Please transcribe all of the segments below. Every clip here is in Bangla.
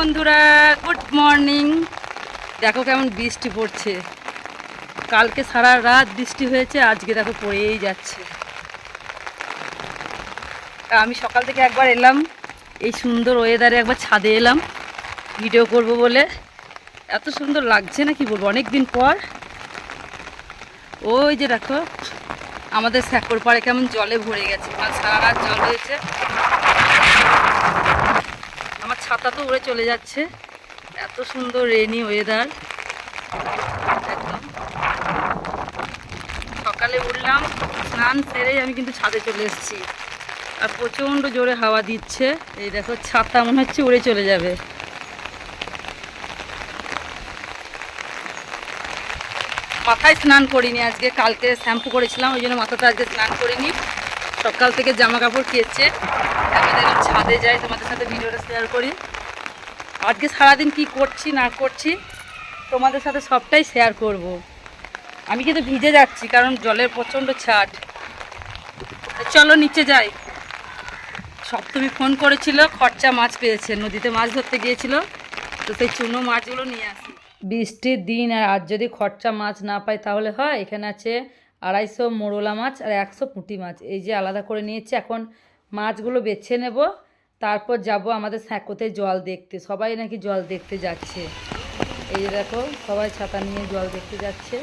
বন্ধুরা গুড মর্নিং দেখো কেমন বৃষ্টি পড়ছে। কালকে সারা রাত বৃষ্টি হয়েছে, আজকে দেখো পড়েই যাচ্ছে। আমি সকাল থেকে একবার এলাম, এই সুন্দর ওয়েদারে একবার ছাদে এলাম ভিডিও করব বলে। এত সুন্দর লাগছে না কি বলব অনেক দিন পর। ওই যে দেখো, আমাদের স্যাকর পাড়ে কেমন জলে ভরে গেছে কাল সারা রাত জল হয়েছে। আমার ছাতা তো উড়ে চলে যাচ্ছে। এত সুন্দর রেনি ওয়েদার একদম। সকালে উঠলাম, স্নান সেরেই আমি কিন্তু ছাদে চলে এসেছি। আর প্রচণ্ড জোরে হাওয়া দিচ্ছে। এই দেখো, ছাতা মনে হচ্ছে উড়ে চলে যাবে। মাথায় স্নান করিনি আজকে, কালকে শ্যাম্পু করেছিলাম, ওই জন্য মাথাটা আজকে স্নান করিনি। সকাল থেকে জামা কাপড় কেচে দেখলাম ছাদে যাই, তোমাদের সাথে ভিডিওটা শেয়ার করি। আজকে সারাদিন কি করছি, না করছি, তোমাদের সাথে সবটাই শেয়ার করব। আমি কিন্তু ভিজে যাচ্ছি, কারণ জলের প্রচণ্ড ছাট। চলো নিচে যাই। সপ্তমী ফোন করেছিল, খরচা মাছ পেয়েছে, নদীতে মাছ ধরতে গিয়েছিল, তো সেই চুনো মাছগুলো নিয়ে আসি। বৃষ্টির দিন, আর আজ যদি খরচা মাছ না পাই তাহলে হয়? এখানে আছে আড়াইশো মোরলা মাছ আর একশো পুঁটি মাছ। এই যে আলাদা করে নিয়েছি এখন মাছগুলো বেছে নেব। তারপর যাব আমাদের স্যাঁকোতে জল দেখতে। সবাই নাকি জল দেখতে যাচ্ছে। এই যে দেখো সবাই ছাতা নিয়ে জল দেখতে যাচ্ছে।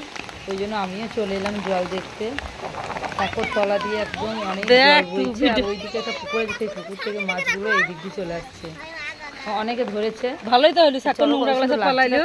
ওই জন্য আমিও চলে এলাম জল দেখতে। স্যাঁকোর তলা দিয়ে একদম অনেক বইছে। আর ওইদিকে একটা পুকুরে সেই পুকুর থেকে মাছগুলো এই দিক দিয়ে চলে আসছে। অনেকে ধরেছে। ভালোই তো হলো পালাইলো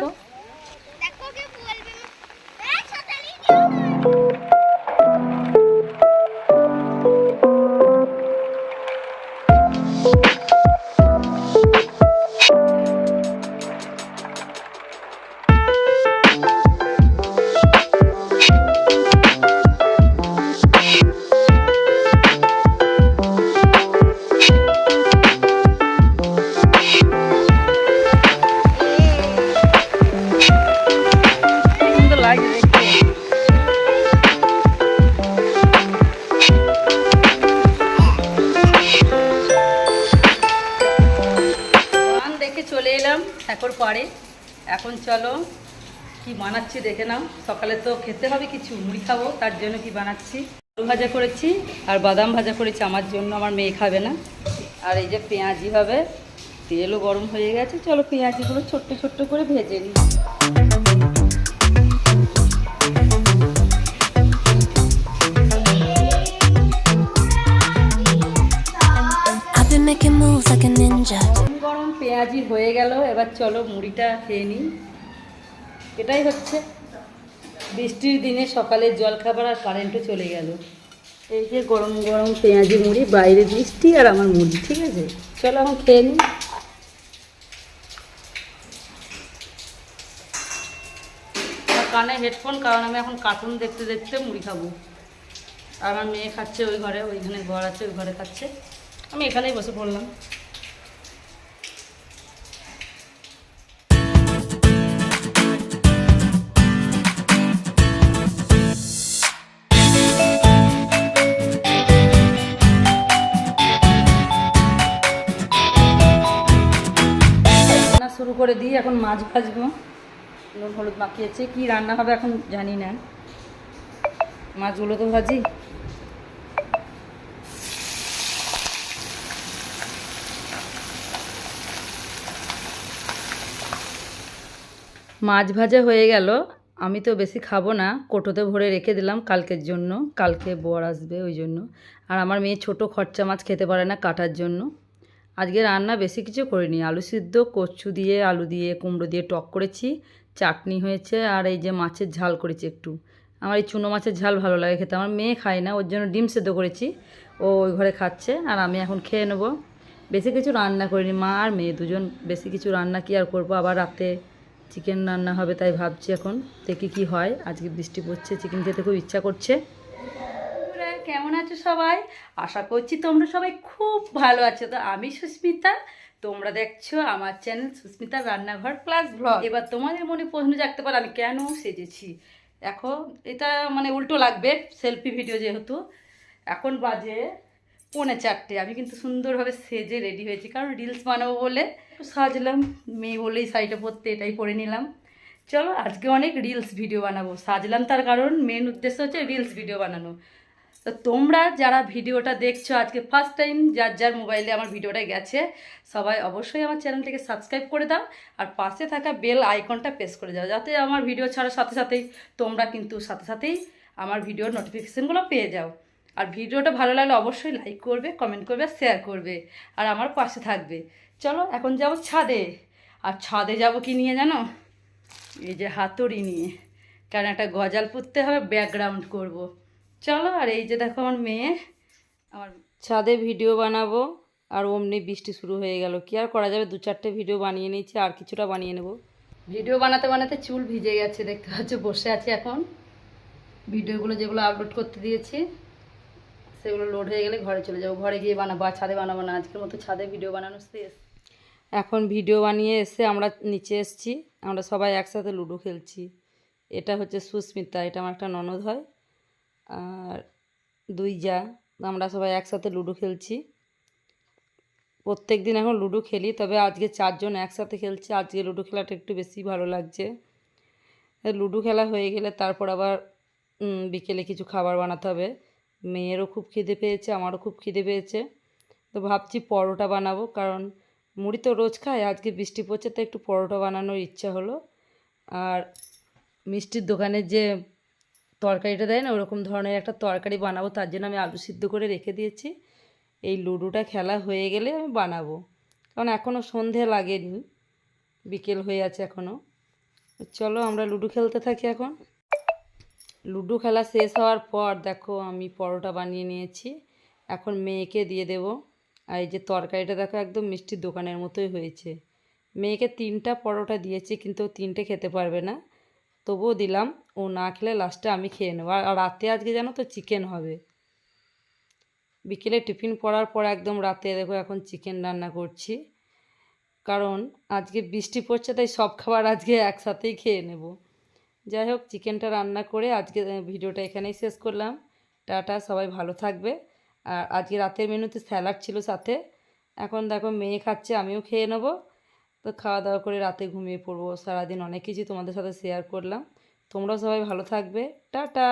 চলো কি বানাচ্ছি দেখে নাও। সকালে তো খেতে হবে কিছু মুড়ি খাব তার জন্য কি বানাচ্ছি? আলু ভাজা করেছি আর বাদাম ভাজা করেছি আমার জন্য আমার মেয়ে খাবে না। আর এই যে পেঁয়াজি হবে তেলও গরম হয়ে গেছে চলো পেঁয়াজিগুলো ছোট্ট ছোট্ট করে ভেজে নিই। গরম পেঁয়াজি হয়ে গেল এবার চলো মুড়িটা খেয়ে নিই। এটাই হচ্ছে বৃষ্টির দিনে সকালে জলখাবার আর কারেন্টও চলে গেল। এই যে গরম গরম পেঁয়াজি মুড়ি, বাইরে বৃষ্টি আর আমার মুড়ি, ঠিক আছে? চলো এখন খেয়ে নিই কানে হেডফোন কারণ আমি এখন কার্টুন দেখতে দেখতে মুড়ি খাব। আর আমার মেয়ে খাচ্ছে ওই ঘরে, ওইখানে ঘর আছে, ওই ঘরে খাচ্ছে। আমি এখানেই বসে পড়লাম। এখন মাছ ভাজবো। নুন, হলুদ মাখিয়েছে, কি রান্না হবে এখন জানি না। মাছগুলো তো ভাজি। মাছ ভাজা হয়ে গেল। আমি তো বেশি খাব না, কোটোতে ভরে রেখে দিলাম কালকের জন্য। কালকে বর আসবে ওই জন্য। আর আমার মেয়ে ছোট খরচা মাছ খেতে পারে না কাটার জন্য। আজকে রান্না বেশি কিছু করিনি। আলু সিদ্ধ, কচু দিয়ে, আলু দিয়ে, কুমড়ো দিয়ে টক করেছি। চাটনি হয়েছে আর এই যে মাছের ঝাল করেছি একটু। আমার এই চুনো মাছের ঝাল ভালো লাগে খেতে। আমার মেয়ে খায় না, ওর জন্য ডিম সেদ্ধ করেছি। ও ওই ঘরে খাচ্ছে আর আমি এখন খেয়ে নেব। বেশি কিছু রান্না করিনি। মা আর মেয়ে দুজন বেশি কিছু রান্না কি আর করব? আবার রাতে চিকেন রান্না হবে তাই ভাবছি এখন। দেখি কি হয়। আজকে বৃষ্টি পড়ছে, চিকেন খেতে খুব ইচ্ছা করছে। কেমন আছো সবাই? আশা করছি তোমরা সবাই খুব ভালো আছো। তো আমি সুস্মিতা, তোমরা দেখছ আমার চ্যানেল সুস্মিতা রান্নাঘর প্লাস ব্লগ এবার তোমাদের মনে প্রশ্ন জাগতে পারে, আমি কেন সেজেছি? এখন এটা মানে উল্টো লাগবে সেলফি ভিডিও যেহেতু। এখন বাজে পৌনে চারটে, আমি কিন্তু সুন্দরভাবে সেজে রেডি হয়েছি। কারণ রিলস বানাবো বলে সাজলাম, মেয়ে বলেই শাড়িটা পরতে এটাই পরে নিলাম। চলো, আজকে অনেক রিলস ভিডিও বানাবো। সাজলাম তার কারণ মেন উদ্দেশ্য হচ্ছে রিলস ভিডিও বানানো। তো তোমরা যারা ভিডিওটা দেখছ, আজকে ফার্স্ট টাইম যার যার মোবাইলে আমার ভিডিওটা গেছে, সবাই অবশ্যই আমার চ্যানেলটিকে সাবস্ক্রাইব করে দাও আর পাশে থাকা বেল আইকনটা প্রেস করে যাও যাতে আমার ভিডিও ছাড়ার সাথে সাথেই তোমরা কিন্তু সাথে সাথেই আমার ভিডিওর নোটিফিকেশানগুলো পেয়ে যাও। আর ভিডিওটা ভালো লাগলে অবশ্যই লাইক করবে কমেন্ট করবে শেয়ার করবে আর আমার পাশে থাকবে। চলো এখন যাব ছাদে। আর ছাদে যাব কি নিয়ে জানো? এই যে হাতুড়ি নিয়ে। কারণ একটা গজাল পুঁততে হবে ব্যাকগ্রাউন্ড করব। চলো আর এই যে দেখো আমার মেয়ে। আমার ছাদে ভিডিও বানাবো আর অমনি বৃষ্টি শুরু হয়ে গেল। কি আর করা যাবে? দু চারটে ভিডিও বানিয়ে নিয়েছি আর কিছুটা বানিয়ে নেব। ভিডিও বানাতে বানাতে চুল ভিজে গেছে দেখতে পাচ্ছ বসে আছি এখন। ভিডিওগুলো যেগুলো আপলোড করতে দিয়েছি সেগুলো লোড হয়ে গেলে ঘরে চলে যাব। ঘরে গিয়ে বানাবো আর ছাদে বানাবো না। আজকের মতো ছাদে ভিডিও বানানো শেষ। এখন ভিডিও বানিয়ে এসে আমরা নিচে এসেছি। আমরা সবাই একসাথে লুডো খেলছি। এটা হচ্ছে সুস্মিতা এটা আমার একটা ননদ হয়। আর দুই যা, আমরা সবাই একসাথে লুডো খেলছি। প্রত্যেক দিন এখন লুডো খেলি, তবে আজকে চারজন একসাথে খেলছি। আজকে লুডো খেলাটা একটু বেশি ভালো লাগছে। লুডো খেলা হয়ে গেলে তারপর আবার বিকেলে কিছু খাবার বানাতে হবে। মেয়েরও খুব খিদে পেয়েছে, আমারও খুব খিদে পেয়েছে। তো ভাবছি পরোটা বানাবো, কারণ মুড়ি তো রোজ খায় আজকে বৃষ্টি পড়ছে তো একটু পরোটা বানানোর ইচ্ছা হলো। আর মিষ্টির দোকানের যে তরকারিটা দেয় না, ওরকম ধরনের একটা তরকারি বানাবো, তার জন্য আমি আলু সিদ্ধ করে রেখে দিয়েছি। এই লুডোটা খেলা হয়ে গেলে আমি বানাবো। কারণ এখনও সন্ধে লাগেনি, বিকেল হয়ে আছে এখনও চলো আমরা লুডো খেলতে থাকি এখন। লুডো খেলা শেষ হওয়ার পর দেখো আমি পরোটা বানিয়ে নিয়েছি। এখন মেয়েকে দিয়ে দেব। আর এই যে তরকারিটা দেখো একদম মিষ্টির দোকানের মতোই হয়েছে। মেয়েকে তিনটা পরোটা দিয়েছি, কিন্তু তিনটে খেতে পারবে না। তবুও দিলাম। ও না খেলে লাস্টে আমি খেয়ে নেব। আর রাতে আজকে জানো তো চিকেন হবে। বিকেলে টিফিন পড়ার পর একদম রাতে দেখো এখন চিকেন রান্না করছি। কারণ আজকে বৃষ্টি পড়ছে, তাই সব খাবার আজকে একসাথেই খেয়ে নেব। যাই হোক চিকেনটা রান্না করে আজকে ভিডিওটা এখানেই শেষ করলাম। টাটা, সবাই ভালো থাকবে। আর আজকে রাতের মেনুতে স্যালাড ছিল সাথে। এখন দেখো মেয়ে খাচ্ছে, আমিও খেয়ে নেব। তো খাওয়া দাওয়া করে রাতে ঘুমিয়ে পড়ব। সারাদিন অনেক কিছু তোমাদের সাথে শেয়ার করলাম। তোমরাও সবাই ভালো থাকবে। টাটা!